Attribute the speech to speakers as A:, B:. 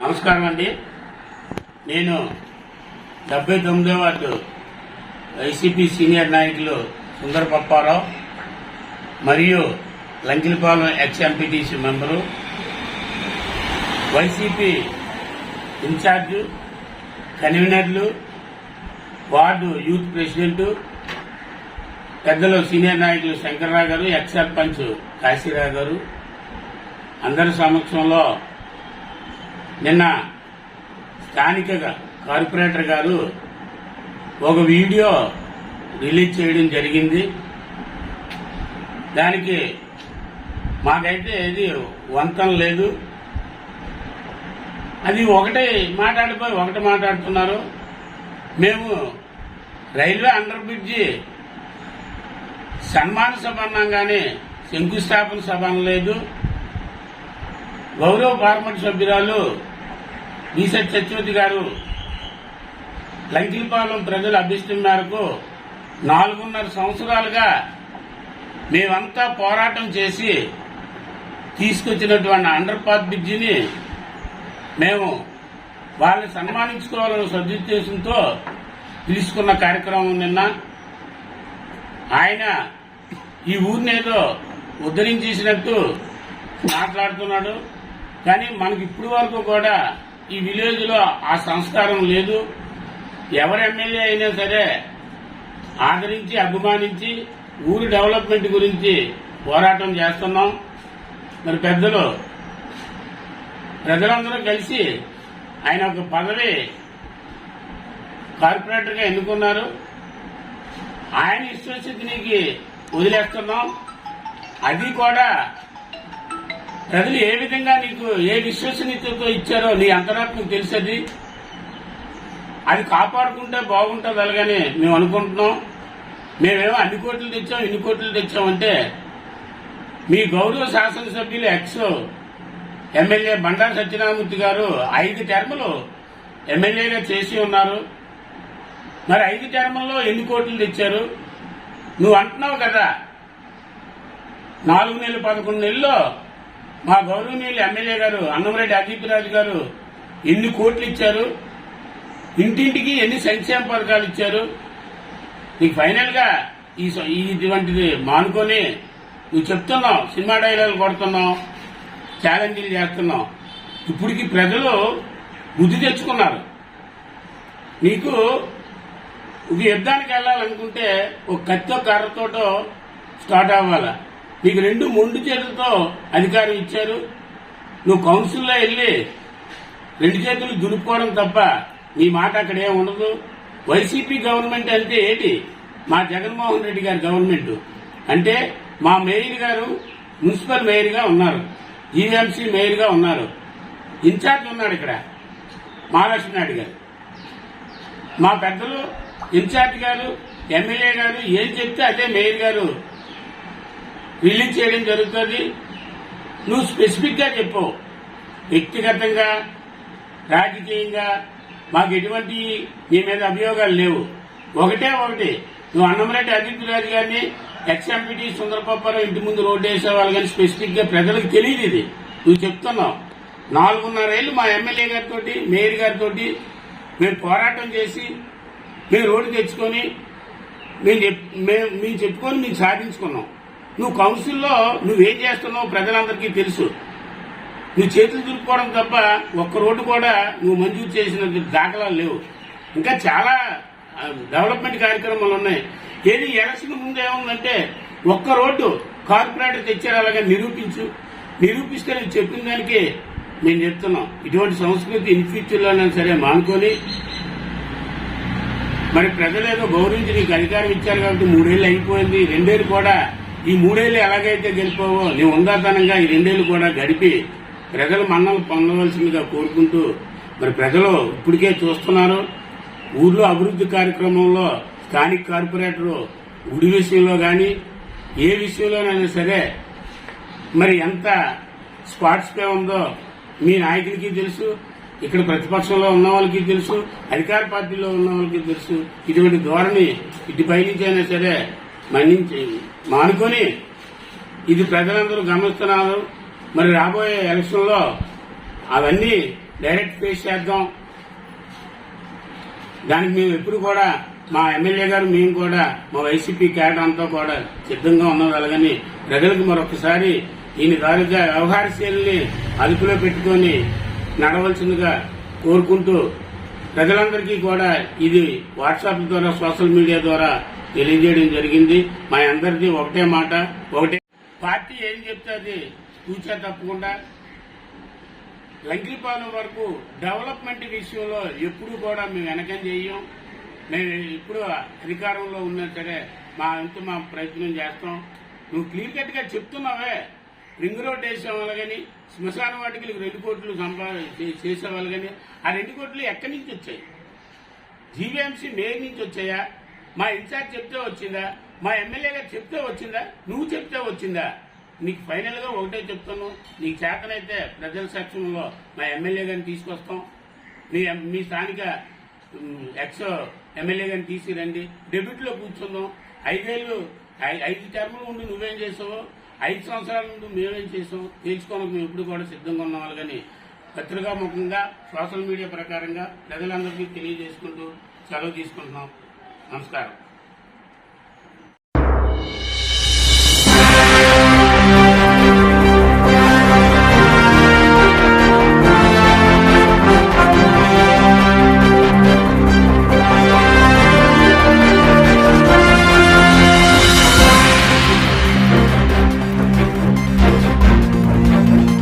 A: నమస్కారం అండి. నేను డెబ్బై తొమ్మిదో వార్డు వైసీపీ సీనియర్ నాయకులు సుందర పప్పారావు మరియు Lankilapalem ex MPTC member YCP incharge కన్వీనర్లు వార్డు యూత్ ప్రెసిడెంట్ పెద్దలు సీనియర్ నాయకులు శంకర్రావు గారు ఎక్స్ సర్పంచ్ కాశీరావు గారు. అందరి సమక్షంలో నిన్న స్థానిక కార్పొరేటర్ గారు ఒక వీడియో రిలీజ్ చేయడం జరిగింది. దానికి మాకైతే ఇది వంతం లేదు. అది ఒకటే మాట్లాడిపోయి ఒకటి మాట్లాడుతున్నారు. మేము రైల్వే అండర్ బ్రిడ్జి సన్మాన సభ కానీ శంకుస్థాపన సభ లేదు గౌరవ పార్లమెంట్ సభ్యురాలు బీసెట్ సత్యవతి గారు లంకిపాలెం ప్రజల అభ్యర్థం మేరకు నాలుగున్నర సంవత్సరాలుగా మేమంతా పోరాటం చేసి తీసుకొచ్చినటువంటి అండర్ పాత్ బ్రిడ్జిని మేము వాళ్ళని సన్మానించుకోవాలన్న సదుద్దేశంతో తీసుకున్న కార్యక్రమం నిన్న ఆయన ఈ ఊరిని ఏదో ఉద్ధరించేసినట్టు మాట్లాడుతున్నాడు. కానీ మనకి ఇప్పటి వరకు కూడా ఈ విలేజ్లో ఆ సంస్కారం లేదు. ఎవరు ఎమ్మెల్యే అయినా సరే ఆదరించి అభిమానించి ఊరి డెవలప్మెంట్ గురించి పోరాటం చేస్తున్నాం. మరి పెద్దలు ప్రజలందరూ కలిసి ఆయన ఒక పదవి కార్పొరేటర్గా ఎన్నుకున్నారు? ఆయన విశ్వసిద్ధినికి వదిలేస్తున్నాం. అది కూడా ప్రజలు ఏ విధంగా నీకు ఏ విశ్వసనీయతతో ఇచ్చారో నీ అంతరాత్మకు తెలిసేది. అది కాపాడుకుంటే బాగుంటుంది అలాగని మేము అనుకుంటున్నాం. మేమేమో అన్ని కోట్లు తెచ్చాం ఇన్ని కోట్లు తెచ్చామంటే మీ గౌరవ శాసనసభ్యులు ఎక్స్ ఎమ్మెల్యే బండారు సత్యనారాయణమూర్తి గారు ఐదు టర్ములు ఎమ్మెల్యేగా చేసి ఉన్నారు. మరి ఐదు టర్ముల్లో ఎన్ని కోట్లు తెచ్చారు? నువ్వు అంటున్నావు కదా. నాలుగు నెలలు పదకొండు నెలల్లో మా గౌరవనీయులు ఎమ్మెల్యే గారు అన్నంరెడ్డి అదీప్ గారు ఎన్ని కోట్లు ఇచ్చారు? ఇంటింటికి ఎన్ని సంక్షేమ పథకాలు ఇచ్చారు? నీకు ఫైనల్గా ఈ స- ఈ ఇటువంటిది మానుకొని నువ్వు చెప్తున్నావు సినిమా డైలాగులు కొడుతున్నావు ఛాలెంజీలు చేస్తున్నావు. ఇప్పటికి ప్రజలు బుద్ధి తెచ్చుకున్నారు. నీకు ఒక యుద్ధానికి వెళ్ళాలనుకుంటే ఒక కత్తితో కర్రతోటో స్టార్ట్ అవ్వాలా? నీకు రెండు మొండు చేతులతో అధికారం ఇచ్చారు. నువ్వు కౌన్సిల్లో వెళ్ళి రెండు చేతులు దులుపుకోవడం తప్ప నీ మాట అక్కడ ఏం ఉండదు. వైసీపీ గవర్నమెంట్ అంటే ఏంటి? మా జగన్మోహన్ రెడ్డి గారి గవర్నమెంట్. అంటే మా మేయర్ గారు మున్సిపల్ మేయర్గా ఉన్నారు. జీవీఎంసీ మేయర్గా ఉన్నారు. ఇన్ఛార్జ్ ఉన్నాడు ఇక్కడ. మహాలక్ష్మి నాయుడు గారు. మా పెద్దలు ఇన్ఛార్జ్ గారు ఎమ్మెల్యే గారు ఏం చెప్తే అదే మేయర్ గారు రిలీజ్ చేయడం జరుగుతుంది. నువ్వు స్పెసిఫిక్గా చెప్పు. వ్యక్తిగతంగా రాజకీయంగా మాకు ఎటువంటి నీ మీద అభియోగాలు లేవు. ఒకటే ఒకటి నువ్వు అన్నంరెడ్డి అజిత్ రాజు గారిని ఎక్స్ ఎంపీటీ ఇంటి ముందు రోడ్డు వేసేవాళ్ళు కానీ స్పెసిఫిక్గా ప్రజలకు తెలియదు ఇది. నువ్వు చెప్తున్నావు. నాలుగున్నరేళ్ళు మా ఎమ్మెల్యే గారితో మేయర్ గారితో మేము పోరాటం చేసి మేము రోడ్డు తెచ్చుకొని మేము చెప్- మేము మేము చెప్పుకొని మేము సాధించుకున్నాం. నువ్వు కౌన్సిల్లో నువ్వేం చేస్తున్నావు ప్రజలందరికీ తెలుసు. నువ్వు చేతులు దులుపుకోవడం తప్ప ఒక్క రోడ్డు కూడా నువ్వు మంజూరు చేసిన దాఖలాలు లేవు. ఇంకా చాలా డెవలప్మెంట్ కార్యక్రమాలు ఉన్నాయి. ఏది ఎలక్షన్ ముందు ఏముందంటే ఒక్క రోడ్డు కార్పొరేటర్ తెచ్చారు అలాగే నిరూపించు. నిరూపిస్తే నువ్వు చెప్పిన దానికి మేము చెప్తున్నాం. ఇటువంటి సంస్కృతి ఇన్ సరే మానుకొని మరి ప్రజలేదో గౌరవించి నీకు అధికారం ఇచ్చారు కాబట్టి మూడేళ్ళు అయిపోయింది. రెండేళ్ళు కూడా ఈ మూడేళ్ళు ఎలాగైతే గెలిపావో నీ ఉందాతనంగా ఈ రెండేళ్ళు కూడా గడిపి ప్రజలు మన్నలు పొందవలసిందిగా కోరుకుంటూ మరి ప్రజలు ఇప్పటికే చూస్తున్నారు. ఊర్లో అభివృద్ధి కార్యక్రమంలో స్థానిక కార్పొరేటర్ గుడి విషయంలో కానీ ఏ విషయంలోనైనా సరే మరి ఎంత స్పాట్స్ పే ఉందో మీ నాయకుడికి తెలుసు. ఇక్కడ ప్రతిపక్షంలో ఉన్న వాళ్ళకి తెలుసు అధికార పార్టీలో ఉన్న వాళ్ళకి తెలుసు. ఇటువంటి ధోరణి ఇటు పైనుంచి అయినా సరే మన్నించి మానుకొని ఇది ప్రజలందరూ గమనిస్తున్నారు. మరి రాబోయే ఎలక్షన్లో అవన్నీ డైరెక్ట్ ఫేస్ చేద్దాం. దానికి మేము ఎప్పుడు కూడా మా ఎమ్మెల్యే గారు మేము కూడా మా వైసీపీ క్యాడర్ అంతా కూడా సిద్ధంగా ఉన్నది. అలాగని ప్రజలకు మరొకసారి ఈయన గారుగా వ్యవహార శైలిని అదుపులో పెట్టుకొని నడవలసిందిగా కోరుకుంటూ ప్రజలందరికీ కూడా ఇది వాట్సాప్ ద్వారా సోషల్ మీడియా ద్వారా తెలియజేయడం జరిగింది. మా అందరిది ఒకటే మాట ఒకటే పార్టీ ఏం చెప్తే అది కూర్చో తప్పకుండా. లంకిపాలెం వరకు డెవలప్మెంట్ విషయంలో ఎప్పుడు కూడా మేము వెనకం చేయం మేము ఇప్పుడు అధికారంలో ఉన్నా సరే మా అంత మా ప్రయత్నం చేస్తాం. నువ్వు క్లియర్ కట్గా చెప్తున్నావే. రింగ్ రోడ్ వేసేవాళ్ళు కానీ శ్మశాన వాటికి రెండు కోట్లు సంపా చేసేవాళ్ళు కానీ ఆ రెండు కోట్లు ఎక్కడి నుంచి వచ్చాయి? జీవీఎంసీ మేయర్ నుంచి వచ్చాయా? మా ఇన్ఛార్జ్ చెప్తే వచ్చిందా? మా ఎమ్మెల్యే గారు చెప్తే వచ్చిందా? నువ్వు చెప్తే వచ్చిందా? నీకు ఫైనల్గా ఒకటే చెప్తాను. నీకు చేతనైతే ప్రజల సెక్షన్లో మా ఎమ్మెల్యే గారిని తీసుకొస్తాం. మీ మీ స్థానిక ఎక్స్ ఎమ్మెల్యే గారిని తీసుకురండి డెబిట్లో కూర్చుందాం. ఐదేళ్ళు ఐదు టర్ములు ఉండి నువ్వేం చేసావు ఐదు సంవత్సరాల నుండి మేమేం చేసాం? తెలుసుకోవడానికి మేము ఎప్పుడు కూడా సిద్ధంగా ఉన్న వాళ్ళు కానీ సోషల్ మీడియా ప్రకారంగా ప్రజలందరికీ తెలియజేసుకుంటూ సెలవు తీసుకుంటున్నాం. నమస్కారం.